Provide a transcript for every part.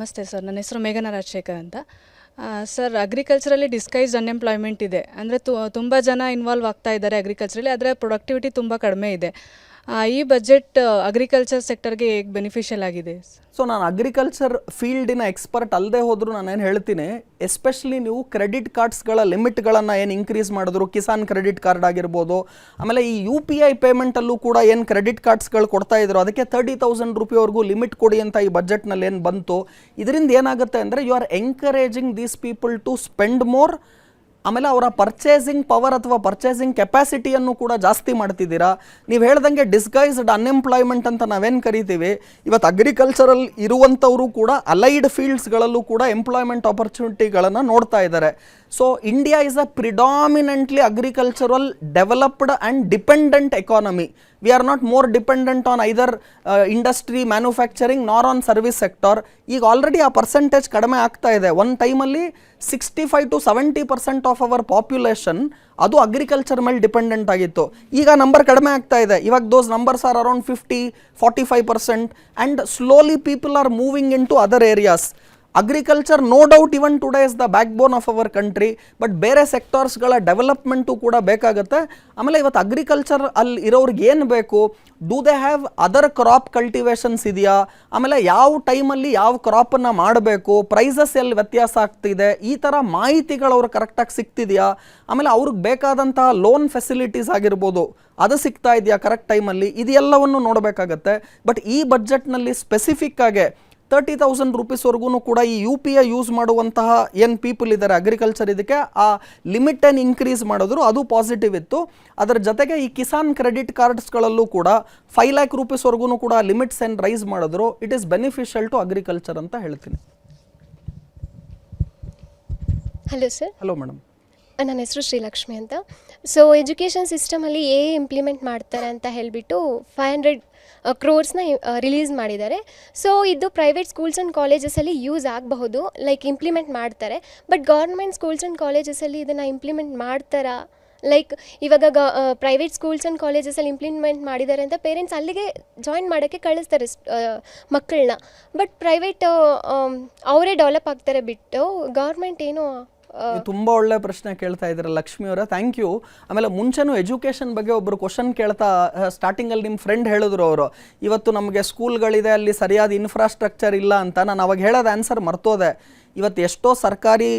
ನಮಸ್ತೆ ಸರ್, ನನ್ನ ಹೆಸರು ಮೇಘನಾ ರಾಜಶೇಖರ್ ಅಂತ. ಸರ್ ಅಗ್ರಿಕಲ್ಚರಲ್ಲಿ ಡಿಸ್ಕೈಸ್ ಅನ್ಎಂಪ್ಲಾಯ್ಮೆಂಟ್ ಇದೆ. ಅಂದರೆ ತುಂಬ ಜನ ಇನ್ವಾಲ್ವ್ ಆಗ್ತಾ ಇದ್ದಾರೆ ಅಗ್ರಿಕಲ್ಚರಲ್ಲಿ ಆದರೆ ಪ್ರೊಡಕ್ಟಿವಿಟಿ ತುಂಬ ಕಡಿಮೆ ಇದೆ. ಈ ಬಜೆಟ್ ಅಗ್ರಿಕಲ್ಚರ್ ಸೆಕ್ಟರ್ಗೆ ಹೇಗೆ ಬೆನಿಫಿಷಿಯಲ್ ಆಗಿದೆ? ಸೊ ನಾನು ಅಗ್ರಿಕಲ್ಚರ್ ಫೀಲ್ಡಿನ ಎಕ್ಸ್ಪರ್ಟ್ ಅಲ್ಲದೆ ಹೋದರೂ ನಾನೇನು ಹೇಳ್ತೀನಿ ಎಸ್ಪೆಷಲಿ ನೀವು ಕ್ರೆಡಿಟ್ ಕಾರ್ಡ್ಸ್ಗಳ ಲಿಮಿಟ್ಗಳನ್ನು ಏನು ಇನ್ಕ್ರೀಸ್ ಮಾಡಿದ್ರು, ಕಿಸಾನ್ ಕ್ರೆಡಿಟ್ ಕಾರ್ಡ್ ಆಗಿರ್ಬೋದು, ಆಮೇಲೆ ಈ ಯು ಪಿ ಐ ಪೇಮೆಂಟಲ್ಲೂ ಕೂಡ ಏನು ಕ್ರೆಡಿಟ್ ಕಾರ್ಡ್ಸ್ಗಳು ಕೊಡ್ತಾ ಇದ್ರು, ಅದಕ್ಕೆ ತರ್ಟಿ ತೌಸಂಡ್ ರುಪಿವರೆಗೂ ಲಿಮಿಟ್ ಕೊಡಿ ಅಂತ ಈ ಬಜೆಟ್ನಲ್ಲಿ ಏನು ಬಂತು. ಇದರಿಂದ ಏನಾಗುತ್ತೆ ಅಂದರೆ you are encouraging these people to spend more ಆಮೇಲೆ ಅವರ ಪರ್ಚೇಸಿಂಗ್ ಪವರ್ ಅಥವಾ ಪರ್ಚೇಸಿಂಗ್ ಕೆಪಾಸಿಟಿಯನ್ನು ಕೂಡ ಜಾಸ್ತಿ ಮಾಡ್ತಿದ್ದೀರಾ? ನೀವು ಹೇಳ್ದಂಗೆ ಡಿಸ್ಗೈಸ್ಡ್ ಅನ್ಎಂಪ್ಲಾಯ್ಮೆಂಟ್ ಅಂತ ನಾವೇನು ಕರಿತೀವಿ? ಇವತ್ತು ಅಗ್ರಿಕಲ್ಚರಲ್ ಇರುವಂಥವರು ಕೂಡ ಅಲೈಡ್ ಫೀಲ್ಡ್ಸ್ಗಳಲ್ಲೂ ಕೂಡ ಎಂಪ್ಲಾಯ್ಮೆಂಟ್ ಆಪರ್ಚುನಿಟಿಗಳನ್ನು ನೋಡ್ತಾ ಇದ್ದಾರೆ. So India is a predominantly agricultural developed and dependent economy we are not more dependent on either industry manufacturing nor on service sector ಈಗ ಆಲ್ರೆಡಿ ಆ ಪರ್ಸೆಂಟೇಜ್ ಕಡಿಮೆ ಆಗ್ತಾ ಇದೆ. ಒಂದು ಟೈಮಲ್ಲಿ sixty five to seventy percent of our population ಅದು agriculture ಮೇಲೆ dependent ಆಗಿತ್ತು. ಈಗ ನಂಬರ್ ಕಡಿಮೆ ಆಗ್ತಾ ಇದೆ. ಇವಾಗ those numbers are around fifty forty five percent and slowly people are moving in to other areas agriculture no doubt even today is the back bone of our country but ಬೇರೆ ಸೆಕ್ಟರ್ಸ್ಗಳ development ಕೂಡ ಬೇಕಾಗುತ್ತೆ. ಆಮೇಲೆ ಇವತ್ತು agriculture ಅಲ್ಲಿ ಇರೋರಿಗೆ ಏನು ಬೇಕು? Do they have other crop cultivations ಇದೆಯಾ? ಆಮೇಲೆ ಯಾವ ಟೈಮಲ್ಲಿ ಯಾವ ಕ್ರಾಪನ್ನು ಮಾಡಬೇಕು? ಪ್ರೈಸಸ್ ಎಲ್ಲಿ ವ್ಯತ್ಯಾಸ ಆಗ್ತಿದೆ? ಈ ಥರ ಮಾಹಿತಿಗಳು ಅವ್ರು ಕರೆಕ್ಟಾಗಿ ಸಿಗ್ತಿದೆಯಾ? ಆಮೇಲೆ ಅವ್ರಿಗೆ ಬೇಕಾದಂತಹ ಲೋನ್ ಫೆಸಿಲಿಟೀಸ್ ಆಗಿರ್ಬೋದು, ಅದು ಸಿಗ್ತಾ ಇದೆಯಾ ಕರೆಕ್ಟ್ ಟೈಮಲ್ಲಿ ಇದೆಲ್ಲವನ್ನು ನೋಡಬೇಕಾಗತ್ತೆ. ಬಟ್ ಈ ಬಜೆಟ್ನಲ್ಲಿ ಸ್ಪೆಸಿಫಿಕ್ಕಾಗೆ ತರ್ಟಿ ತೌಸಂಡ್ ರುಪೀಸ್ವರೆಗೂ ಕೂಡ ಈ ಯು ಪಿ ಐ ಯೂಸ್ ಮಾಡುವಂತಹ ಏನು ಪೀಪಲ್ ಇದ್ದಾರೆ ಅಗ್ರಿಕಲ್ಚರ್ ಇದಕ್ಕೆ. ಆ ಲಿಮಿಟ್ ಏನು ಇನ್ಕ್ರೀಸ್ ಮಾಡಿದ್ರು ಅದು ಪಾಸಿಟಿವ್ ಇತ್ತು. ಅದರ ಜೊತೆಗೆ ಈ ಕಿಸಾನ್ ಕ್ರೆಡಿಟ್ ಕಾರ್ಡ್ಸ್ಗಳಲ್ಲೂ ಕೂಡ ಫೈವ್ ಲ್ಯಾಕ್ ರುಪೀಸ್ವರೆಗೂ ಕೂಡ ಲಿಮಿಟ್ಸ್ ಏನು ರೈಸ್ ಮಾಡಿದ್ರು. It is beneficial to agriculture ಅಂತ ಹೇಳ್ತೀನಿ. ಹಲೋ ಸರ್ ಹಲೋ ಮೇಡಮ್ ನನ್ನ ಹೆಸರು ಶ್ರೀಲಕ್ಷ್ಮಿ ಅಂತ. ಸೊ ಎಜುಕೇಷನ್ ಸಿಸ್ಟಮಲ್ಲಿ ಎ ಇಂಪ್ಲಿಮೆಂಟ್ ಮಾಡ್ತಾರೆ ಅಂತ ಹೇಳಿಬಿಟ್ಟು ಫೈವ್ ಹಂಡ್ರೆಡ್ ಕ್ರೋರ್ಸ್ನ ರಿಲೀಸ್ ಮಾಡಿದ್ದಾರೆ. ಸೊ ಇದು ಪ್ರೈವೇಟ್ ಸ್ಕೂಲ್ಸ್ ಆ್ಯಂಡ್ ಕಾಲೇಜಸಲ್ಲಿ ಯೂಸ್ ಆಗಬಹುದು ಲೈಕ್ ಇಂಪ್ಲಿಮೆಂಟ್ ಮಾಡ್ತಾರೆ. ಬಟ್ ಗೌರ್ಮೆಂಟ್ ಸ್ಕೂಲ್ಸ್ ಆ್ಯಂಡ್ ಕಾಲೇಜಸಲ್ಲಿ ಇದನ್ನು ಇಂಪ್ಲಿಮೆಂಟ್ ಮಾಡ್ತಾರಾ? ಲೈಕ್ ಇವಾಗ ಗ ಪ್ರೈವೇಟ್ ಸ್ಕೂಲ್ಸ್ ಆ್ಯಂಡ್ ಕಾಲೇಜಸಲ್ಲಿ ಇಂಪ್ಲಿಮೆಂಟ್ ಮಾಡಿದ್ದಾರೆ ಅಂತ ಪೇರೆಂಟ್ಸ್ ಅಲ್ಲಿಗೆ ಜಾಯಿನ್ ಮಾಡೋಕ್ಕೆ ಕಳಿಸ್ತಾರೆ ಮಕ್ಕಳನ್ನ. ಬಟ್ ಪ್ರೈವೇಟ್ ಅವರೇ ಡೆವಲಪ್ ಆಗ್ತಾರೆ ಬಿಟ್ಟು ಗೌರ್ಮೆಂಟ್ ಏನು ತುಂಬ ಒಳ್ಳೆ ಪ್ರಶ್ನೆ ಕೇಳ್ತಾ ಇದ್ರ ಲಕ್ಷ್ಮಿ ಅವರ. ಥ್ಯಾಂಕ್ ಯು ಆಮೇಲೆ ಮುಂಚೆನು ಎಜುಕೇಷನ್ ಬಗ್ಗೆ ಒಬ್ರು ಕ್ವಶನ್ ಕೇಳ್ತಾ ಸ್ಟಾರ್ಟಿಂಗಲ್ಲಿ ನಿಮ್ಮ ಫ್ರೆಂಡ್ ಹೇಳಿದ್ರು ಅವರು. ಇವತ್ತು ನಮಗೆ ಸ್ಕೂಲ್ಗಳಿದೆ ಅಲ್ಲಿ ಸರಿಯಾದ ಇನ್ಫ್ರಾಸ್ಟ್ರಕ್ಚರ್ ಇಲ್ಲ ಅಂತ ನಾನು ಅವಾಗ ಹೇಳೋದು ಆನ್ಸರ್ ಮರ್ತೋದೆ. ಇವತ್ತು ಎಷ್ಟೋ ಸರ್ಕಾರಿ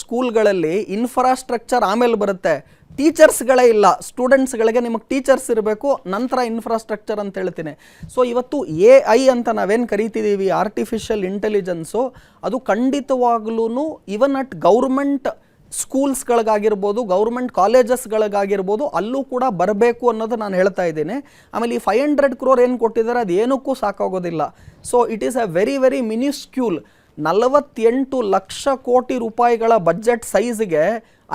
ಸ್ಕೂಲ್ಗಳಲ್ಲಿ ಇನ್ಫ್ರಾಸ್ಟ್ರಕ್ಚರ್ ಆಮೇಲೆ ಬರುತ್ತೆ. ಟೀಚರ್ಸ್ಗಳೇ ಇಲ್ಲ. ಸ್ಟೂಡೆಂಟ್ಸ್ಗಳಿಗೆ ನಿಮಗೆ ಟೀಚರ್ಸ್ ಇರಬೇಕು, ನಂತರ ಇನ್ಫ್ರಾಸ್ಟ್ರಕ್ಚರ್ ಅಂತ ಹೇಳ್ತೀನಿ. ಸೊ ಇವತ್ತು ಎ ಐ ಅಂತ ನಾವೇನು ಕರಿತಿದ್ದೀವಿ ಆರ್ಟಿಫಿಷಿಯಲ್ ಇಂಟೆಲಿಜೆನ್ಸು ಅದು ಖಂಡಿತವಾಗ್ಲೂ ಇವನ್ ಅಟ್ ಗೌರ್ಮೆಂಟ್ ಸ್ಕೂಲ್ಸ್ಗಳಿಗಾಗಿರ್ಬೋದು ಗೌರ್ಮೆಂಟ್ ಕಾಲೇಜಸ್ಗಳಿಗಾಗಿರ್ಬೋದು ಅಲ್ಲೂ ಕೂಡ ಬರಬೇಕು ಅನ್ನೋದು ನಾನು ಹೇಳ್ತಾ ಇದ್ದೀನಿ. ಆಮೇಲೆ ಈ ಫೈವ್ ಹಂಡ್ರೆಡ್ ಕ್ರೋರ್ ಏನು ಕೊಟ್ಟಿದ್ದಾರೆ ಅದು ಏನಕ್ಕೂ ಸಾಕಾಗೋದಿಲ್ಲ. So it is a very very minuscule ನಲವತ್ತೆಂಟು ಲಕ್ಷ ಕೋಟಿ ರೂಪಾಯಿಗಳ ಬಜೆಟ್ ಸೈಜ್ಗೆ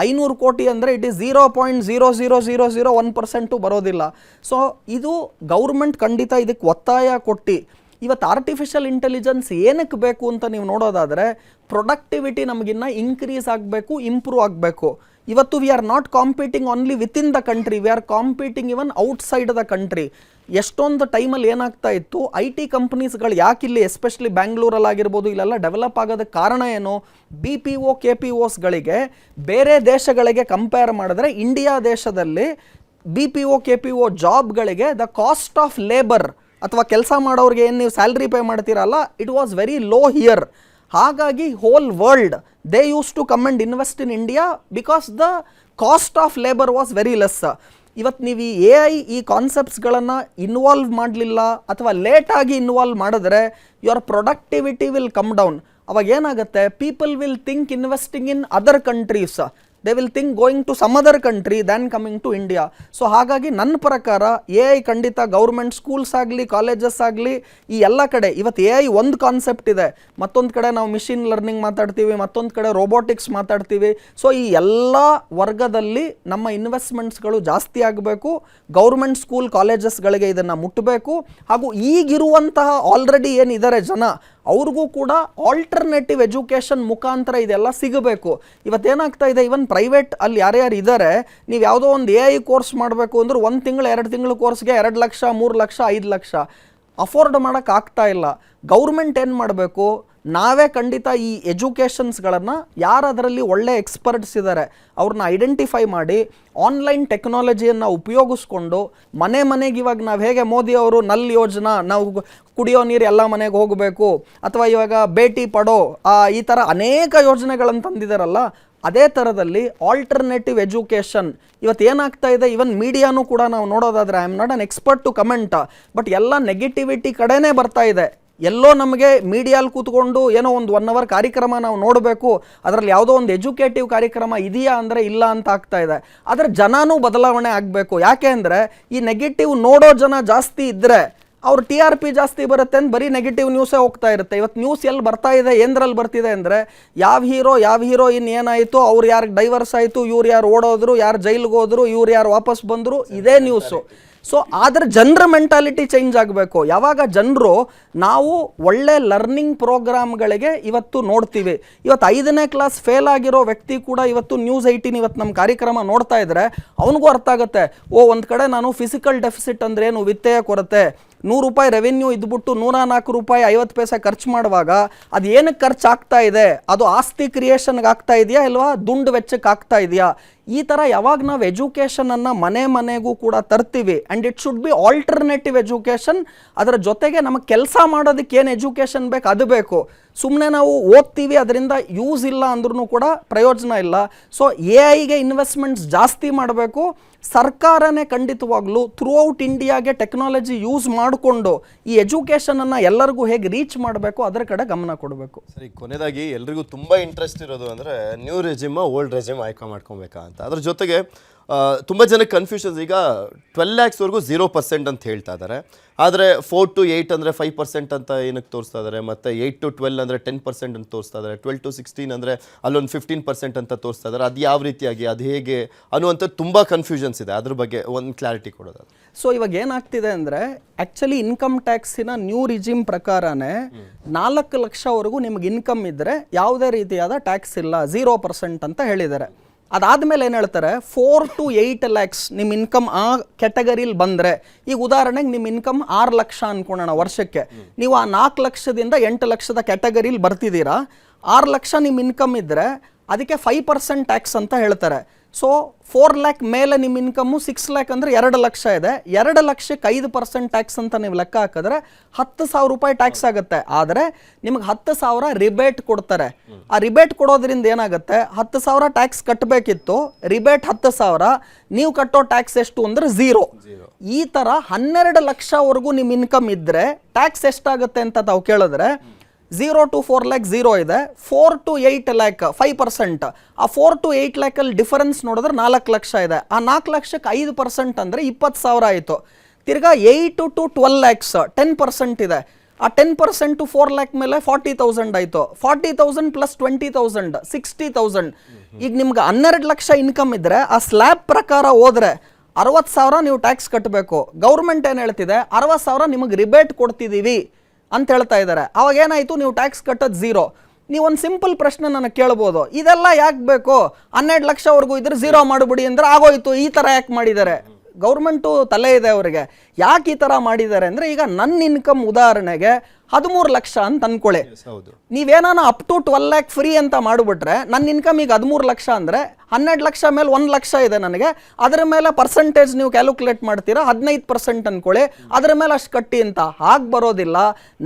ಐನೂರು ಕೋಟಿ ಅಂದರೆ it is zero point zero zero zero zero one percent ಬರೋದಿಲ್ಲ. ಸೊ ಇದು ಗೌರ್ಮೆಂಟ್ ಖಂಡಿತ ಇದಕ್ಕೆ ಒತ್ತಾಯ ಕೊಟ್ಟು. ಇವತ್ತು ಆರ್ಟಿಫಿಷಿಯಲ್ ಇಂಟೆಲಿಜೆನ್ಸ್ ಏನಕ್ಕೆ ಬೇಕು ಅಂತ ನೀವು ನೋಡೋದಾದರೆ ಪ್ರೊಡಕ್ಟಿವಿಟಿ ನಮಗಿನ್ನ ಇನ್ಕ್ರೀಸ್ ಆಗಬೇಕು ಇಂಪ್ರೂವ್ ಆಗಬೇಕು. ಇವತ್ತು we are not competing only within the country we are competing even outside the country ಎಷ್ಟೊಂದು ಟೈಮಲ್ಲಿ ಏನಾಗ್ತಾ ಇತ್ತು? ಐ ಟಿ ಕಂಪ್ನೀಸ್ಗಳು ಇಲ್ಲಿ ಎಸ್ಪೆಷಲಿ ಬ್ಯಾಂಗ್ಳೂರಲ್ಲಿ ಆಗಿರ್ಬೋದು, ಇಲ್ಲೆಲ್ಲ ಡೆವಲಪ್ ಆಗೋದಕ್ಕೆ ಕಾರಣ ಏನು? B P O K P ಓಸ್ಗಳಿಗೆ ಬೇರೆ ದೇಶಗಳಿಗೆ ಕಂಪೇರ್ ಮಾಡಿದ್ರೆ ಇಂಡಿಯಾ ದೇಶದಲ್ಲಿ B P O K P O ಜಾಬ್ಗಳಿಗೆ the cost of labour ಅಥವಾ ಕೆಲಸ ಮಾಡೋರಿಗೆ ಏನು ನೀವು ಸ್ಯಾಲ್ರಿ ಪೇ ಮಾಡ್ತೀರಲ್ಲ it was very low here ಹಾಗಾಗಿ whole world they use to come and invest in India because the cost of labour was very less ಇವತ್ತು ನೀವು ಈ ಎ ಐ ಈ ಕಾನ್ಸೆಪ್ಟ್ಸ್ಗಳನ್ನು ಇನ್ವಾಲ್ವ್ ಮಾಡಲಿಲ್ಲ ಅಥವಾ ಲೇಟಾಗಿ ಇನ್ವಾಲ್ವ್ ಮಾಡಿದ್ರೆ your productivity will come down ಅವಾಗ ಏನಾಗುತ್ತೆ? People will think investing in other countries they will think going to some other country than coming to India so ಹಾಗಾಗಿ ನನ್ನ ಪ್ರಕಾರ ಎ ಐ ಖಂಡಿತ ಗೌರ್ಮೆಂಟ್ ಸ್ಕೂಲ್ಸ್ ಆಗಲಿ ಕಾಲೇಜಸ್ ಆಗಲಿ, ಈ ಎಲ್ಲ ಕಡೆ ಇವತ್ತು ಎ ಐ ಒಂದು ಕಾನ್ಸೆಪ್ಟ್ ಇದೆ. ಮತ್ತೊಂದು ಕಡೆ ನಾವು ಮಿಷಿನ್ ಲರ್ನಿಂಗ್ ಮಾತಾಡ್ತೀವಿ, ಮತ್ತೊಂದು ಕಡೆ ರೋಬೋಟಿಕ್ಸ್ ಮಾತಾಡ್ತೀವಿ. ಸೊ ಈ ಎಲ್ಲ ವರ್ಗದಲ್ಲಿ ನಮ್ಮ ಇನ್ವೆಸ್ಟ್ಮೆಂಟ್ಸ್ಗಳು ಜಾಸ್ತಿ ಆಗಬೇಕು. ಗೌರ್ಮೆಂಟ್ ಸ್ಕೂಲ್ ಕಾಲೇಜಸ್ಗಳಿಗೆ ಇದನ್ನು ಮುಟ್ಟಬೇಕು ಹಾಗೂ ಈಗಿರುವಂತಹ ಆಲ್ರೆಡಿ ಏನಿದ್ದಾರೆ ಜನ ಅವ್ರಿಗೂ ಕೂಡ ಆಲ್ಟರ್ನೇಟಿವ್ ಎಜುಕೇಷನ್ ಮುಖಾಂತರ ಇದೆಲ್ಲ ಸಿಗಬೇಕು. ಇವತ್ತೇನಾಗ್ತಾ ಇದೆ ಇವನ್ ಪ್ರೈವೇಟ್ ಅಲ್ಲಿ ಯಾರ್ಯಾರು ಇದ್ದಾರೆ ನೀವು ಯಾವುದೋ ಒಂದು ಎ ಐ ಕೋರ್ಸ್ ಮಾಡಬೇಕು ಅಂದ್ರೆ ಒಂದು ತಿಂಗಳು, ಎರಡು ತಿಂಗಳು ಕೋರ್ಸ್ಗೆ ಎರಡು ಲಕ್ಷ, ಮೂರು ಲಕ್ಷ, ಐದು ಲಕ್ಷ. ಅಫೋರ್ಡ್ ಮಾಡೋಕ್ಕಾಗ್ತಾ ಇಲ್ಲ. ಗೌರ್ಮೆಂಟ್ ಏನು ಮಾಡಬೇಕು? ನಾವೇ ಖಂಡಿತ ಈ ಎಜುಕೇಷನ್ಸ್ಗಳನ್ನು ಯಾರು ಅದರಲ್ಲಿ ಒಳ್ಳೆ ಎಕ್ಸ್ಪರ್ಟ್ಸ್ ಇದ್ದಾರೆ ಅವ್ರನ್ನ ಐಡೆಂಟಿಫೈ ಮಾಡಿ ಆನ್ಲೈನ್ ಟೆಕ್ನಾಲಜಿಯನ್ನು ಉಪಯೋಗಿಸ್ಕೊಂಡು ಮನೆ ಮನೆಗೆ ಇವಾಗ ನಾವು ಹೇಗೆ ಮೋದಿ ಅವರು ನಲ್ ಯೋಜನಾ ನಾವು ಕುಡಿಯೋ ನೀರು ಎಲ್ಲ ಮನೆಗೆ ಹೋಗಬೇಕು, ಅಥವಾ ಇವಾಗ ಭೇಟಿ ಪಡೋ ಈ ಥರ ಅನೇಕ ಯೋಜನೆಗಳನ್ನು ತಂದಿದ್ದಾರಲ್ಲ ಅದೇ ಥರದಲ್ಲಿ ಆಲ್ಟರ್ನೇಟಿವ್ ಎಜುಕೇಷನ್ ಇವತ್ತು ಏನಾಗ್ತಾ ಇದೆ ಇವನ್ ಮೀಡಿಯಾನು ಕೂಡ ನಾವು ನೋಡೋದಾದ್ರೆ I am not an expert to comment but ಎಲ್ಲ ನೆಗೆಟಿವಿಟಿ ಕಡೆನೇ ಬರ್ತಾ ಇದೆ. ಎಲ್ಲೋ ನಮಗೆ ಮೀಡಿಯಲ್ಲಿ ಕೂತ್ಕೊಂಡು ಏನೋ ಒಂದು ಒನ್ ಅವರ್ ಕಾರ್ಯಕ್ರಮ ನಾವು ನೋಡಬೇಕು, ಅದರಲ್ಲಿ ಯಾವುದೋ ಒಂದು ಎಜುಕೇಟಿವ್ ಕಾರ್ಯಕ್ರಮ ಇದೆಯಾ ಅಂದರೆ ಇಲ್ಲ ಅಂತ ಆಗ್ತಾ ಇದೆ. ಆದರೆ ಜನನೂ ಬದಲಾವಣೆ ಆಗಬೇಕು. ಯಾಕೆ ಅಂದರೆ ಈ ನೆಗೆಟಿವ್ ನೋಡೋ ಜನ ಜಾಸ್ತಿ ಇದ್ದರೆ ಅವ್ರು ಟಿ ಆರ್ ಪಿ ಜಾಸ್ತಿ ಬರುತ್ತೆ ಅಂತ ಬರೀ ನೆಗೆಟಿವ್ ನ್ಯೂಸೇ ಹೋಗ್ತಾ ಇರುತ್ತೆ. ಇವತ್ತು ನ್ಯೂಸ್ ಎಲ್ಲಿ ಬರ್ತಾ ಇದೆ ಏನರಲ್ಲಿ ಬರ್ತಿದೆ ಅಂದರೆ ಯಾವ ಹೀರೋ ಯಾವ ಹೀರೋಯಿನ್ ಏನಾಯಿತು, ಅವ್ರು ಯಾರು ಡೈವರ್ಸ್ ಆಯಿತು, ಇವ್ರು ಯಾರು ಓಡೋದ್ರು, ಯಾರು ಜೈಲಿಗೆ ಹೋದ್ರು, ಇವ್ರು ಯಾರು ವಾಪಸ್ ಬಂದರು, ಇದೇ ನ್ಯೂಸು ಸೊ ಆದರೆ ಜನರ ಮೆಂಟಾಲಿಟಿ ಚೇಂಜ್ ಆಗಬೇಕು. ಯಾವಾಗ ಜನರು ನಾವು ಒಳ್ಳೆ ಲರ್ನಿಂಗ್ ಪ್ರೋಗ್ರಾಮ್ಗಳಿಗೆ ಇವತ್ತು ನೋಡ್ತೀವಿ. ಇವತ್ತು ಐದನೇ ಕ್ಲಾಸ್ ಫೇಲ್ ಆಗಿರೋ ವ್ಯಕ್ತಿ ಕೂಡ ಇವತ್ತು ನ್ಯೂಸ್ ಏಯ್ಟೀನ್ ಇವತ್ತು ನಮ್ಮ ಕಾರ್ಯಕ್ರಮ ನೋಡ್ತಾ ಇದ್ರೆ ಅವನಿಗೂ ಅರ್ಥ ಆಗುತ್ತೆ. ಓ, ಒಂದು ಕಡೆ ನಾನು ಫಿಸಿಕಲ್ ಡೆಫಿಸಿಟ್ ಅಂದ್ರೆ ಏನು? ವಿತ್ತೆಯ ಕೊರತೆ. ನೂರು ರೂಪಾಯಿ ರೆವೆನ್ಯೂ ಇದ್ಬಿಟ್ಟು ನೂರ ನಾಲ್ಕು ರೂಪಾಯಿ ಐವತ್ತು ಪೈಸೆ ಖರ್ಚು ಮಾಡುವಾಗ ಅದು ಏನಕ್ಕೆ ಖರ್ಚು ಆಗ್ತಾ ಇದೆ? ಅದು ಆಸ್ತಿ ಕ್ರಿಯೇಷನ್ಗೆ ಆಗ್ತಾ ಇದೆಯಾ ಇಲ್ವಾ? ದುಂಡು ವೆಚ್ಚಕ್ಕೆ ಆಗ್ತಾ ಇದೆಯಾ? ಈ ಥರ ಯಾವಾಗ ನಾವು ಎಜುಕೇಷನನ್ನು ಮನೆ ಮನೆಗೂ ಕೂಡ ತರ್ತೀವಿ and it should be alternative education ಅದರ ಜೊತೆಗೆ ನಮಗೆ ಕೆಲಸ ಮಾಡೋದಕ್ಕೆ ಏನು ಎಜುಕೇಷನ್ ಬೇಕು ಅದು ಬೇಕು. ಸುಮ್ಮನೆ ನಾವು ಓದ್ತೀವಿ, ಅದರಿಂದ ಯೂಸ್ ಇಲ್ಲ ಅಂದ್ರೂ ಕೂಡ ಪ್ರಯೋಜನ ಇಲ್ಲ. ಸೊ ಎ ಐಗೆ ಇನ್ವೆಸ್ಟ್ಮೆಂಟ್ಸ್ ಜಾಸ್ತಿ ಮಾಡಬೇಕು. ಸರ್ಕಾರನೇ ಖಂಡಿತವಾಗ್ಲೂ ಥ್ರೂ ಔಟ್ ಇಂಡಿಯಾಗೆ ಟೆಕ್ನಾಲಜಿ ಯೂಸ್ ಮಾಡಿಕೊಂಡು ಈ ಎಜುಕೇಷನನ್ನು ಎಲ್ಲರಿಗೂ ಹೇಗೆ ರೀಚ್ ಮಾಡಬೇಕು, ಅದರ ಕಡೆ ಗಮನ ಕೊಡಬೇಕು. ಸರಿ ಕೊನೆಯದಾಗಿ ಎಲ್ರಿಗೂ ತುಂಬಾ ಇಂಟ್ರೆಸ್ಟ್ ಇರೋದು ಅಂದ್ರೆ ನ್ಯೂ ರೆಜಿಮ್ ಓಲ್ಡ್ ರೆಜಿಮ್ ಆಯ್ಕೆ ಮಾಡ್ಕೊಬೇಕಾ ಅಂತ. ಅದ್ರ ಜೊತೆಗೆ ತುಂಬ ತುಂಬಾ ಜನಕ್ಕೆ ಕನ್ಫ್ಯೂಷನ್ಸ್ ಈಗ ಟ್ವೆಲ್ ಲ್ಯಾಕ್ಸ್ವರೆಗೂ ಝೀರೋ ಪರ್ಸೆಂಟ್ ಅಂತ ಹೇಳ್ತಾ ಇದ್ದಾರೆ. ಆದರೆ ಫೋರ್ ಟು ಏಯ್ಟ್ ಅಂದರೆ ಫೈವ್ ಪರ್ಸೆಂಟ್ ಅಂತ ಏನಕ್ಕೆ ತೋರಿಸ್ತಾ ಇದ್ದಾರೆ? ಮತ್ತು ಏಯ್ಟ್ ಟು ಟ್ವೆಲ್ ಅಂದರೆ ಟೆನ್ ಪರ್ಸೆಂಟ್ ಅಂತ ತೋರಿಸ್ತಾ ಇದ್ದಾರೆ. ಟ್ವೆಲ್ ಟು ಸಿಕ್ಸ್ಟೀನ್ ಅಂದರೆ ಅಲ್ಲೊಂದು ಫಿಫ್ಟೀನ್ ಪರ್ಸೆಂಟ್ ಅಂತ ತೋರಿಸ್ತಾ ಇದ್ದಾರೆ. ಅದು ಯಾವ ರೀತಿಯಾಗಿ, ಅದು ಹೇಗೆ ಅನ್ನುವಂಥದ್ದು ತುಂಬ ಕನ್ಫ್ಯೂಷನ್ಸ್ ಇದೆ. ಅದ್ರ ಬಗ್ಗೆ ಒಂದು ಕ್ಲಾರಿಟಿ ಕೊಡೋದು ಸೊ ಇವಾಗ ಏನಾಗ್ತಿದೆ ಅಂದರೆ ಆ್ಯಕ್ಚುಲಿ ಇನ್ಕಮ್ ಟ್ಯಾಕ್ಸಿನ ನ್ಯೂ ರಿಜಿಮ್ ಪ್ರಕಾರನೇ ನಾಲ್ಕು ಲಕ್ಷವರೆಗೂ ನಿಮ್ಗೆ ಇನ್ಕಮ್ ಇದ್ದರೆ ಯಾವುದೇ ರೀತಿಯಾದ ಟ್ಯಾಕ್ಸ್ ಇಲ್ಲ ಝೀರೋ ಪರ್ಸೆಂಟ್ ಅಂತ ಹೇಳಿದ್ದಾರೆ. ಅದಾದಮೇಲೆ ಏನು ಹೇಳ್ತಾರೆ? ಫೋರ್ ಟು ಏಯ್ಟ್ ಲ್ಯಾಕ್ಸ್ ನಿಮ್ಮ ಇನ್ಕಮ್ ಆ ಕ್ಯಾಟಗರಿಲಿ ಬಂದರೆ, ಈಗ ಉದಾಹರಣೆಗೆ ನಿಮ್ಮ ಇನ್ಕಮ್ ಆರು ಲಕ್ಷ ಅನ್ಕೊಳ್ಳೋಣ ವರ್ಷಕ್ಕೆ. ನೀವು ಆ ನಾಲ್ಕು ಲಕ್ಷದಿಂದ ಎಂಟು ಲಕ್ಷದ ಕ್ಯಾಟಗರಿಲಿ ಬರ್ತಿದ್ದೀರಾ ಆರು ಲಕ್ಷ ನಿಮ್ಮ ಇನ್ಕಮ್ ಇದ್ದರೆ ಅದಕ್ಕೆ ಫೈವ್ ಪರ್ಸೆಂಟ್ ಟ್ಯಾಕ್ಸ್ ಅಂತ ಹೇಳ್ತಾರೆ. ಸೊ ಫೋರ್ ಲ್ಯಾಕ್ ಮೇಲೆ ನಿಮ್ಮ ಇನ್ಕಮ್ಮು ಸಿಕ್ಸ್ ಲ್ಯಾಕ್ ಅಂದರೆ ಎರಡು ಲಕ್ಷ ಇದೆ. ಎರಡು ಲಕ್ಷಕ್ಕೆ ಐದು ಪರ್ಸೆಂಟ್ ಟ್ಯಾಕ್ಸ್ ಅಂತ ನೀವು ಲೆಕ್ಕ ಹಾಕಿದ್ರೆ ಹತ್ತು ಸಾವಿರ ರೂಪಾಯಿ ಟ್ಯಾಕ್ಸ್ ಆಗುತ್ತೆ. ಆದರೆ ನಿಮ್ಗೆ ಹತ್ತು ಸಾವಿರ ರಿಬೇಟ್ ಕೊಡ್ತಾರೆ. ಆ ರಿಬೇಟ್ ಕೊಡೋದ್ರಿಂದ ಏನಾಗುತ್ತೆ? ಹತ್ತು ಸಾವಿರ ಟ್ಯಾಕ್ಸ್ ಕಟ್ಟಬೇಕಿತ್ತು ರಿಬೇಟ್ ಹತ್ತು ಸಾವಿರ. ನೀವು ಕಟ್ಟೋ ಟ್ಯಾಕ್ಸ್ ಎಷ್ಟು ಅಂದರೆ ಝೀರೋ ಈ ಥರ ಹನ್ನೆರಡು ಲಕ್ಷವರೆಗೂ ನಿಮ್ಮ ಇನ್ಕಮ್ ಇದ್ದರೆ ಟ್ಯಾಕ್ಸ್ ಎಷ್ಟಾಗುತ್ತೆ ಅಂತ ತಾವು ಕೇಳಿದ್ರೆ zero to four lakh zero ಇದೆ. Four to eight lakh five percent ಆ ಫೋರ್ ಟು ಏಯ್ಟ್ ಲ್ಯಾಕಲ್ಲಿ ಡಿಫರೆನ್ಸ್ ನೋಡಿದ್ರೆ ನಾಲ್ಕು ಲಕ್ಷ ಇದೆ. ಆ ನಾಲ್ಕು ಲಕ್ಷಕ್ಕೆ ಐದು ಪರ್ಸೆಂಟ್ ಅಂದರೆ ಇಪ್ಪತ್ತು ಸಾವಿರ ಆಯಿತು. ತಿರ್ಗಾ eight to twelve lakhs ten percent ಇದೆ. ಆ ten percent to four lakh ಮೇಲೆ ಫಾರ್ಟಿ ತೌಸಂಡ್ ಆಯಿತು. Forty thousand plus twenty thousand sixty thousand ಈಗ ನಿಮ್ಗೆ ಹನ್ನೆರಡು ಲಕ್ಷ ಇನ್ಕಮ್ ಇದ್ದರೆ ಆ ಸ್ಲ್ಯಾಬ್ ಪ್ರಕಾರ ಹೋದರೆ ಅರವತ್ತು ಸಾವಿರ ನೀವು ಟ್ಯಾಕ್ಸ್ ಕಟ್ಟಬೇಕು ಗೌರ್ಮೆಂಟ್ ಏನು ಹೇಳ್ತಿದೆ? ಅರವತ್ತು ಸಾವಿರ ನಿಮಗೆ ರಿಬೇಟ್ ಕೊಡ್ತಿದ್ದೀವಿ ಅಂತ ಹೇಳ್ತಾ ಇದ್ದಾರೆ. ಅವಾಗ ಏನಾಯಿತು? ನೀವು ಟ್ಯಾಕ್ಸ್ ಕಟ್ಟೋದು ಝೀರೋ ಒಂದು ಸಿಂಪಲ್ ಪ್ರಶ್ನೆ ನನಗೆ ಕೇಳ್ಬೋದು. ಇದೆಲ್ಲ ಯಾಕೆ ಬೇಕು? ಹನ್ನೆರಡು ಲಕ್ಷವರೆಗೂ ಇದ್ರೆ ಝೀರೋ ಮಾಡಿಬಿಡಿ ಅಂದ್ರೆ ಆಗೋಯ್ತು. ಈ ಥರ ಯಾಕೆ ಮಾಡಿದ್ದಾರೆ? ಗೌರ್ಮೆಂಟು ತಲೆ ಇದೆ ಅವರಿಗೆ. ಯಾಕೆ ಈ ಥರ ಮಾಡಿದ್ದಾರೆ ಅಂದರೆ ಈಗ ನನ್ನ ಇನ್ಕಮ್ ಉದಾಹರಣೆಗೆ ಹದಿಮೂರು ಲಕ್ಷ ಅಂತ ಅನ್ಕೊಳ್ಳಿ. ಹೌದು. ನೀವೇನಾನ up to twelve lakh free ಅಂತ ಮಾಡಿಬಿಟ್ರೆ ನನ್ನ ಇನ್ಕಮ್ ಈಗ ಹದಿಮೂರು ಲಕ್ಷ ಅಂದರೆ ಹನ್ನೆರಡು ಲಕ್ಷ ಮೇಲೆ ಒಂದು ಲಕ್ಷ ಇದೆ ನನಗೆ. ಅದರ ಮೇಲೆ ಪರ್ಸೆಂಟೇಜ್ ನೀವು ಕ್ಯಾಲ್ಕುಲೇಟ್ ಮಾಡ್ತೀರಾ ಹದಿನೈದು ಪರ್ಸೆಂಟ್ ಅಂದ್ಕೊಳ್ಳಿ ಅದರ ಮೇಲೆ ಅಷ್ಟು ಕಟ್ಟಿ ಅಂತ ಹಾಗೆ ಬರೋದಿಲ್ಲ.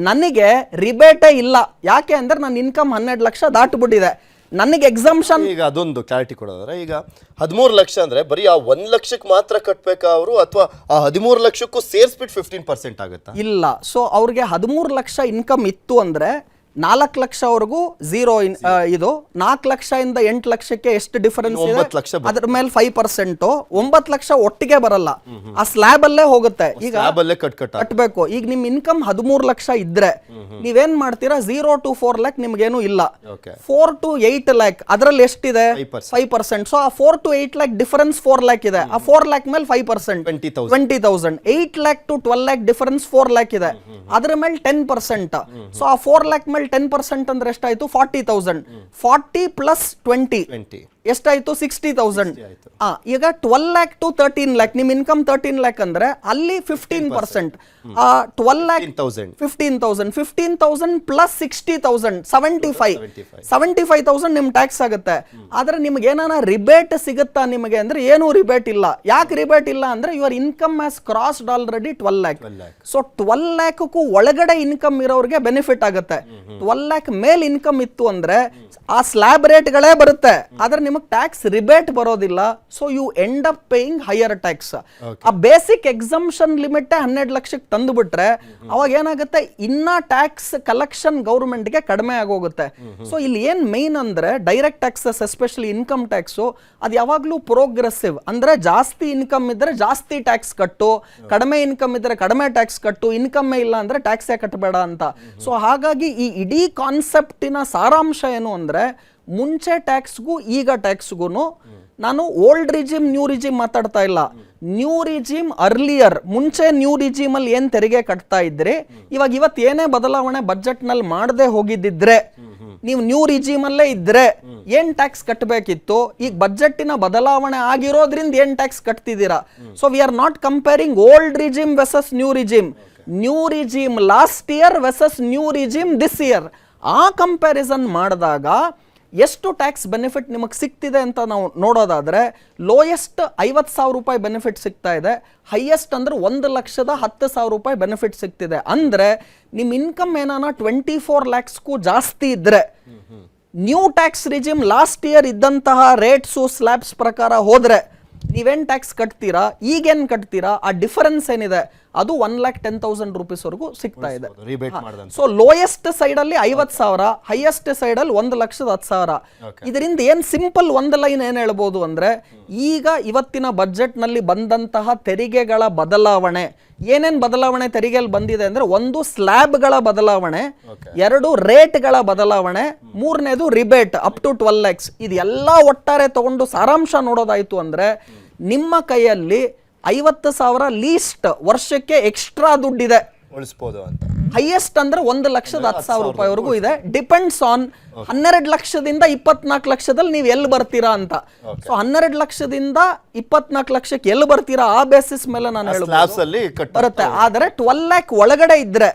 ನನಗೆ ರಿಬೇಟೇ ಇಲ್ಲ. ಯಾಕೆ ಅಂದರೆ ನನ್ನ ಇನ್ಕಮ್ ಹನ್ನೆರಡು ಲಕ್ಷ ದಾಟ್ಬಿಟ್ಟಿದೆ. ನನಗೆ ಎಕ್ಸಾಮ್ಷನ್ ಈಗ ಅದೊಂದು ಕ್ಲಾರಿಟಿ ಕೊಡೋದಾದ್ರೆ ಈಗ ಹದಿಮೂರು ಲಕ್ಷ ಅಂದ್ರೆ ಬರೀ ಆ ಒಂದ್ ಲಕ್ಷಕ್ಕೆ ಮಾತ್ರ ಕಟ್ಬೇಕಾ ಅವರು? ಅಥವಾ ಆ ಹದಿಮೂರು ಲಕ್ಷಕ್ಕೂ ಸೇರಿಸ್ಬಿಟ್ಟು ಫಿಫ್ಟೀನ್ ಪರ್ಸೆಂಟ್ ಆಗುತ್ತಾ? ಇಲ್ಲ. ಸೊ ಅವ್ರಿಗೆ ಹದಿಮೂರು ಲಕ್ಷ ಇನ್ಕಮ್ ಇತ್ತು ಅಂದರೆ ನಾಲ್ಕು ಲಕ್ಷವರೆಗೂ ಝೀರೋ ಇನ್ ಆ, ಇದು ನಾಲ್ಕು ಲಕ್ಷದಿಂದ ಎಂಟು ಲಕ್ಷಕ್ಕೆ ಎಷ್ಟು ಡಿಫರೆನ್ಸ್ ಇದೆ? ಒಂಬತ್ತು ಲಕ್ಷ ಬರುತ್ತೆ. ಅದ್ರ ಮೇಲೆ ಫೈವ್ ಪರ್ಸೆಂಟ್ ಒಂಬತ್ತು ಲಕ್ಷ ಒಟ್ಟಿಗೆ ಬರಲ್ಲ. ಆ ಸ್ಲ್ಯಾಬ್ ಅಲ್ಲೇ ಹೋಗುತ್ತೆ. ಈಗ ಕಟ್ ಕಟ್ಟಬೇಕು ಈಗ ನಿಮ್ ಇನ್ಕಮ್ ಹದಿಮೂರು ಲಕ್ಷ ಇದ್ರೆ ನೀವೇನ್ ಮಾಡ್ತೀರಾ? ಝೀರೋ ಟು ಫೋರ್ ಲ್ಯಾಕ್ ನಿಮ್ಗೇನು ಇಲ್ಲ. ಫೋರ್ ಟು ಏಟ್ ಲ್ಯಾಕ್ ಅದ್ರಲ್ಲಿ ಎಷ್ಟಿದೆ? 5%. ಫೈವ್ ಪರ್ಸೆಂಟ್ ಸೊ ಆ four to eight lakh difference four lakh ಇದೆ. ಆ ಫೋರ್ ಲ್ಯಾಕ್ ಮೇಲೆ five percent 20,000. Twenty thousand eight lakh to twelve lakh difference four lakh ಇದೆ. ಅದ್ರ ಮೇಲೆ ಟೆನ್ ಪರ್ಸೆಂಟ್ ಸೊ ಆ ಫೋರ್ ಲ್ಯಾಕ್ ಮೇಲೆ ಟೆನ್ ಪರ್ಸೆಂಟ್ ಅಂದ್ರೆ ಎಷ್ಟಾಯ್ತು? Forty thousand forty plus twenty twenty ಎಷ್ಟಾಯ್ತು? ಸಿಕ್ಸ್ಟಿ ತೌಸಂಡ್ ಈಗ twelve lakh to thirteen lakh ನಿಮ್ ಇನ್ಕಮ್ ತರ್ಟೀನ್ ಲ್ಯಾಕ್ ಅಂದ್ರೆ ಅಲ್ಲಿ ಫಿಫ್ಟೀನ್ ಪರ್ಸೆಂಟ್ ಆ twelve lakh thousand fifteen thousand fifteen thousand plus sixty thousand seventy five seventy five thousand ನಿಮ್ tax ಆಗುತ್ತೆ. ಆದ್ರೆ ನಿಮ್ಗೆ ಏನಾನ ರಿಬೇಟ್ ಸಿಗುತ್ತಾ ನಿಮಗೆ ಅಂದ್ರೆ ಏನು ರಿಬೇಟ್ ಇಲ್ಲ. ಯಾಕೆ ರಿಬೇಟ್ ಇಲ್ಲ ಅಂದ್ರೆ your income has crossed already twelve lakh so twelve ಲ್ಯಾಕ್ಗೂ ಒಳಗಡೆ ಇನ್ಕಮ್ ಇರೋರಿಗೆ ಬೆನಿಫಿಟ್ ಆಗುತ್ತೆ. ಟ್ವೆಲ್ ಲ್ಯಾಕ್ ಮೇಲ್ ಇನ್ಕಮ್ ಇತ್ತು ಅಂದ್ರೆ ಆ ಸ್ಲ್ಯಾಬ್ ರೇಟ್ಗಳೇ ಬರುತ್ತೆ. ಆದ್ರೆ ನಿಮಗೆ ಟ್ಯಾಕ್ಸ್ ರಿಬೇಟ್ ಬರೋದಿಲ್ಲ so you end up paying higher tax ಆ ಬೇಸಿಕ್ ಎಕ್ಸಮ್ಷನ್ ಲಿಮಿಟ್ ಹನ್ನೆರಡು ಲಕ್ಷಕ್ಕೆ ತಂದು ಬಿಟ್ರೆ ಅವಾಗ ಏನಾಗುತ್ತೆ? ಇನ್ನ ಟ್ಯಾಕ್ಸ್ ಕಲೆಕ್ಷನ್ ಗೌರ್ಮೆಂಟ್ಗೆ ಕಡಿಮೆ ಆಗೋಗುತ್ತೆ. ಸೊ ಇಲ್ಲಿ ಏನ್ ಮೈನ್ ಅಂದ್ರೆ direct taxes especially income tax ಅದು ಯಾವಾಗಲೂ ಪ್ರೋಗ್ರೆಸಿವ್ ಅಂದ್ರೆ ಜಾಸ್ತಿ ಇನ್ಕಮ್ ಇದ್ರೆ ಜಾಸ್ತಿ ಟ್ಯಾಕ್ಸ್ ಕಟ್ಟು ಕಡಿಮೆ ಇನ್ಕಮ್ ಇದ್ರೆ ಕಡಿಮೆ ಟ್ಯಾಕ್ಸ್ ಕಟ್ಟು ಇನ್ಕಮ್ ಇಲ್ಲ ಅಂದ್ರೆ ಟ್ಯಾಕ್ಸೇ ಕಟ್ಟಬೇಡ ಅಂತ. ಸೊ ಹಾಗಾಗಿ ಈ ಇಡೀ ಕಾನ್ಸೆಪ್ಟಿನ ಸಾರಾಂಶ ಏನು ಅಂದ್ರೆ ಮುಂಚೆ ಟ್ಯಾಕ್ಸ್ಗೂ ಈಗ ಟ್ಯಾಕ್ಸ್ಗೂ ನಾನು ಓಲ್ಡ್ ರಿಜಿಮ್ ನ್ಯೂ ರಿಜಿಮ್ ಮಾತಾಡ್ತಾ ಇಲ್ಲ. ನ್ಯೂ ರಿಜಿಮ್ ಅರ್ಲಿಯರ್ ಮುಂಚೆ ನ್ಯೂ ರಿಜಿಮ್ ಅಲ್ಲಿ ಏನ್ ತೆರಿಗೆ ಕಟ್ತಾ ಇದ್ರಿ, ಇವಾಗ ಇವತ್ತು ಏನೇ ಬದಲಾವಣೆ ಬಜೆಟ್ನಲ್ಲಿ ಮಾಡದೆ ಹೋಗಿದ್ದಿದ್ರೆ, ನೀವು ನ್ಯೂ ರಿಜಿಮ್ ಅಲ್ಲೇ ಇದ್ರೆ ಏನ್ ಟ್ಯಾಕ್ಸ್ ಕಟ್ಟಬೇಕಿತ್ತು ಈಗ ಬಜೆಟ್ಟಿನ ಬದಲಾವಣೆ ಆಗಿರೋದ್ರಿಂದ ಏನ್ tax ಕಟ್ತಿದ್ದೀರಾ? So we are not comparing old regime versus new regime new regime last year versus new regime this year ಆ ಕಂಪ್ಯಾರಿಸನ್ ಮಾಡಿದಾಗ ಎಷ್ಟು ಟ್ಯಾಕ್ಸ್ ಬೆನಿಫಿಟ್ ನಿಮಗೆ ಸಿಗ್ತಿದೆ ಅಂತ ನಾವು ನೋಡೋದಾದರೆ ಲೋಯೆಸ್ಟ್ ಐವತ್ತು ಸಾವಿರ ರೂಪಾಯಿ ಬೆನಿಫಿಟ್ ಸಿಗ್ತಾ ಇದೆ ಹೈಯೆಸ್ಟ್ ಅಂದರೆ ಒಂದು ಲಕ್ಷದ ಹತ್ತು ಸಾವಿರ ರೂಪಾಯಿ ಬೆನಿಫಿಟ್ ಸಿಗ್ತಿದೆ. ಅಂದರೆ ನಿಮ್ಮ ಇನ್ಕಮ್ ಏನಾನ ಟ್ವೆಂಟಿ ಫೋರ್ ಲ್ಯಾಕ್ಸ್ಗೂ ಜಾಸ್ತಿ ಇದ್ದರೆ new tax regime last year ಇದ್ದಂತಹ ರೇಟ್ಸು ಸ್ಲ್ಯಾಬ್ಸ್ ಪ್ರಕಾರ ಹೋದರೆ, ನೀವೇನು ಟ್ಯಾಕ್ಸ್ ಕಟ್ತೀರಾ, ಈಗೇನು ಕಟ್ತೀರಾ, ಆ ಡಿಫರೆನ್ಸ್ ಏನಿದೆ? ಅದು ಒನ್ ಲ್ಯಾಕ್ ಟೆನ್ ತೌಸಂಡ್ ರುಪೀಸ್ವರೆಗೂ ಸಿಗ್ತಾ ಇದೆ. ರಿಬೇಟ್ ಮಾಡ್ದಂತ. ಸೊ ಲೋಯೆಸ್ಟ್ ಸೈಡ್ ಅಲ್ಲಿ ಐವತ್ ಸಾವಿರ ಹೈಯೆಸ್ಟ್ ಸೈಡ್ ಅಲ್ಲಿ ಒಂದು ಲಕ್ಷದ ಹತ್ತು ಸಾವಿರ. ಇದರಿಂದ ಏನು ಸಿಂಪಲ್ ಒಂದು ಲೈನ್ ಏನು ಹೇಳ್ಬೋದು ಅಂದ್ರೆ ಈಗ ಇವತ್ತಿನ ಬಜೆಟ್ನಲ್ಲಿ ಬಂದಂತಹ ತೆರಿಗೆಗಳ ಬದಲಾವಣೆ. ಏನೇನು ಬದಲಾವಣೆ ತೆರಿಗೆಯಲ್ಲಿ ಬಂದಿದೆ ಅಂದ್ರೆ ಒಂದು ಸ್ಲ್ಯಾಬ್ಗಳ ಬದಲಾವಣೆ ಎರಡು ರೇಟ್ಗಳ ಬದಲಾವಣೆ ಮೂರನೇದು rebate up to twelve lakhs ಇದೆಲ್ಲ ಒಟ್ಟಾರೆ ತಗೊಂಡು ಸಾರಾಂಶ ನೋಡೋದಾಯಿತು ಅಂದ್ರೆ ನಿಮ್ಮ ಕೈಯಲ್ಲಿ ಐವತ್ತು ಸಾವಿರ ಲೀಸ್ಟ್ ವರ್ಷಕ್ಕೆ ಎಕ್ಸ್ಟ್ರಾ ದುಡ್ಡಿದೆ. ಉಳಿಸ್ಬೋದು ಅಂತ. ಹೈಯೆಸ್ಟ್ ಅಂದ್ರೆ ಒಂದು ಲಕ್ಷದ ಹತ್ತು ಸಾವಿರ ರೂಪಾಯಿವರೆಗೂ ಇದೆ. ಡಿಪೆಂಡ್ಸ್ ಆನ್ ಹನ್ನೆರಡು ಲಕ್ಷದಿಂದ ಇಪ್ಪತ್ನಾಲ್ಕು ಲಕ್ಷದಲ್ಲಿ ನೀವು ಎಲ್ಲಿ ಬರ್ತೀರಾ ಅಂತ. ಸೊ ಹನ್ನೆರಡು ಲಕ್ಷದಿಂದ ಇಪ್ಪತ್ನಾಲ್ಕು ಲಕ್ಷಕ್ಕೆ ಎಲ್ಲಿ ಬರ್ತೀರಾ ಆ ಬೇಸಿಸ್ ಮೇಲೆ ನಾನು ಹೇಳಿ ಬರುತ್ತೆ. ಆದರೆ ಟ್ವೆಲ್ ಲ್ಯಾಕ್ ಒಳಗಡೆ ಇದ್ರೆ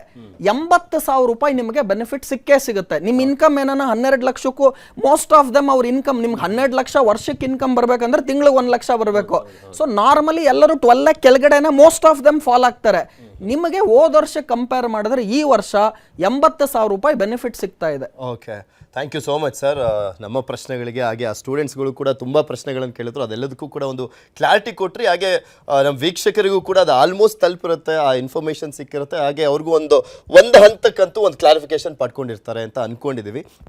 ಎಂಬತ್ತು ಸಾವಿರ ರೂಪಾಯಿ ನಿಮಗೆ ಬೆನಿಫಿಟ್ ಸಿಕ್ಕೇ ಸಿಗುತ್ತೆ. ನಿಮ್ಮ ಇನ್ಕಮ್ ಏನಾನ ಹನ್ನೆರಡು ಲಕ್ಷಕ್ಕೂ ಮೋಸ್ಟ್ ಆಫ್ ದಮ್ ಅವ್ರ ಇನ್ಕಮ್ ನಿಮ್ಗೆ ಹನ್ನೆರಡು ಲಕ್ಷ ವರ್ಷಕ್ಕೆ ಇನ್ಕಮ್ ಬರ್ಬೇಕಂದ್ರೆ ತಿಂಗಳಿಗೆ ಒಂದು ಲಕ್ಷ ಬರಬೇಕು. ಸೊ ನಾರ್ಮಲಿ ಎಲ್ಲರೂ ಟ್ವೆಲ್ ಲ್ಯಾಕ್ ಕೆಳಗಡೆನೆ ಮೋಸ್ಟ್ ಆಫ್ ದಮ್ ಫಾಲ್ ಆಗ್ತಾರೆ. ನಿಮಗೆ ಹೋದ ವರ್ಷ ಕಂಪೇರ್ ಮಾಡಿದ್ರೆ ಈ ವರ್ಷ ಎಂಬತ್ತು ಸಾವಿರ ರೂಪಾಯಿ ಬೆನಿಫಿಟ್ ಸಿಗ್ತಾ ಇದೆ. Okay thank you so much sir ನಮ್ಮ ಪ್ರಶ್ನೆಗಳಿಗೆ, ಹಾಗೆ ಆ ಸ್ಟೂಡೆಂಟ್ಸ್ಗಳು ಕೂಡ ತುಂಬ ಪ್ರಶ್ನೆಗಳನ್ನು ಕೇಳಿದ್ರು. ಅದೆಲ್ಲದಕ್ಕೂ ಕೂಡ ಒಂದು ಕ್ಲಾರಿಟಿ ಕೊಟ್ಟರೆ ಹಾಗೆ ನಮ್ಮ ವೀಕ್ಷಕರಿಗೂ ಕೂಡ ಅದು ಆಲ್ಮೋಸ್ಟ್ ತಲುಪಿರುತ್ತೆ. ಆ ಇನ್ಫಾರ್ಮೇಷನ್ ಸಿಕ್ಕಿರುತ್ತೆ. ಹಾಗೆ ಅವ್ರಿಗೂ ಒಂದು ಒಂದು ಹಂತಕ್ಕಂತೂ ಒಂದು ಕ್ಲಾರಿಫಿಕೇಶನ್ ಪಡ್ಕೊಂಡಿರ್ತಾರೆ ಅಂತ ಅನ್ಕೊಂಡಿದ್ದೀವಿ